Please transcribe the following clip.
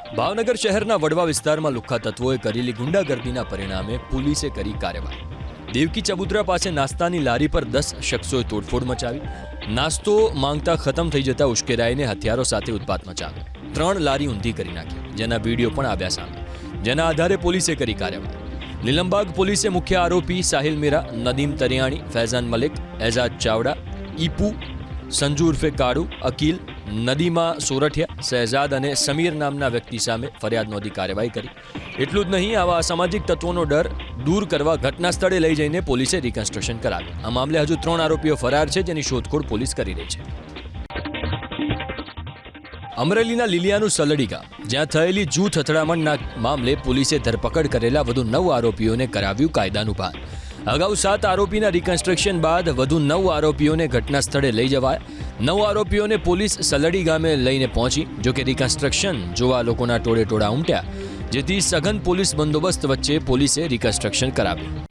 ભાવનગર શહેરના વડવા વિસ્તારમાં લુખ્ખા તત્વોએ કરેલી ગુંડાગર્દીના પરિણામે પોલીસે કરી કાર્યવાહી દેવકી ચબુતરા પાસે નાસ્તાની લારી પર દસ શખ્સોએ તોડફોડ મચાવી નાસ્તો માંગતા ખતમ થઈ જતા ઉશ્કેરાઈને હથિયારો સાથે ઉત્પાત મચાવ્યો ત્રણ લારી ઊંધી કરી નાખી જેના વિડીયો પણ આવ્યા સામે જેના આધારે પોલીસે કરી કાર્યવાહી નીલમબાગ પોલીસે મુખ્ય આરોપી સાહિલ મીરા નદીમ તરિયાણી ફૈઝાન મલિક એઝાદ ચાવડા ઈપુ સંજુ ઉર્ફે કાળુ અકીલ નદીમા સોરઠિયા શહેજાદ અને સમીર નામના વ્યક્તિ સામે ફરિયાદ નોંધી કાર્યવાહી કરી. એટલું જ નહીં, આવા અસામાજિક તત્વોનો ડર દૂર કરવા ઘટના સ્થળે લઈ જઈને પોલીસે રિકન્સ્ટ્રક્શન કરાવ્યું. આ મામલે હજુ ત્રણ આરોપીઓ ફરાર છે, જેની શોધખોળ પોલીસ કરી રહી છે. અમરેલીના લીલિયાનું સલડી જ્યાં થયેલી જૂથ અથડામણના મામલે પોલીસે ધરપકડ કરેલા વધુ નવ આરોપીઓને કરાવ્યું કાયદાનું ભાન. અગાઉ સાત આરોપીના રિકન્સ્ટ્રક્શન બાદ વધુ નવ આરોપીઓને ઘટના સ્થળે લઈ જવાયા. નવ આરોપીઓને પોલીસ સલડી ગામે લઈને પહોંચી જોકે રિકન્સ્ટ્રક્શન જોવા લોકોના ટોળે ટોળા ઉમટ્યા, જેથી સઘન પોલીસ બંદોબસ્ત વચ્ચે પોલીસે રિકન્સ્ટ્રક્શન કરાવ્યું.